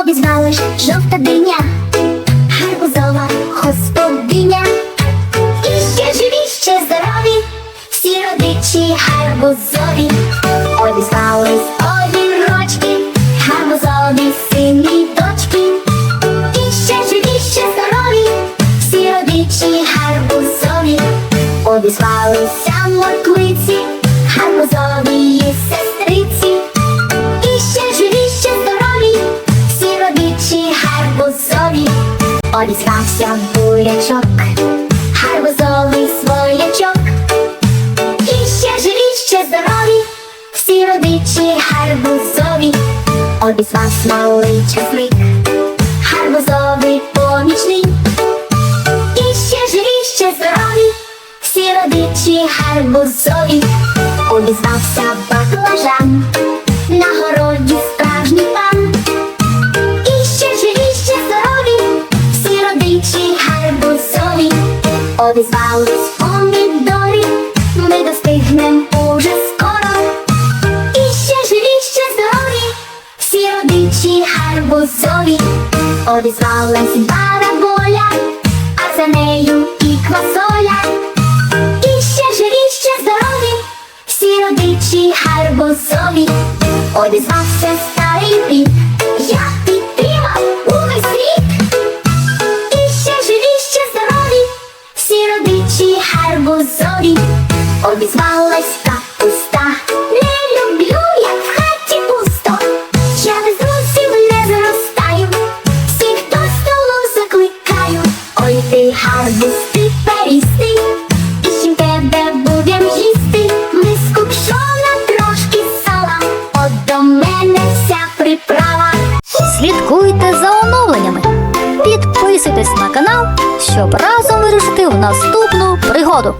обізвалась жовта диня, гарбузова господиня. І ще живі, ще здорові, всі родичі гарбузові. Обізвались огірочки, гарбузові сині ще живі, всі родичі гарбузові. Обізвалися Обізвався бурячок, гарбузовий своячок. І ще живі, ще здорові, всі родичі гарбузові. Обізвався малий часник, гарбузовий помічник. І ще живі, ще здорові, всі родичі гарбузові. Обізвався баклажан, Обізвались помідори, ми достигнем уже скоро. І ще живі, ще здорові, всі родичі гарбузові. Обізвалась бараболя, а за нею і квасоля. І ще живі, ще здорові, всі родичі гарбузові. Обізвався старий піп, я Обізвалась капуста, не люблю, як в хаті пусто. Я без друзів не зростаю, всіх до столу закликаю. Ой ти гарбуз, ти перістий, і чим тебе будем їсти. Миску пшона, трошки сала, от до мене вся приправа. Слідкуйте за оновленнями. Підписуйтесь на канал, щоб разом вирушити в наступну пригоду.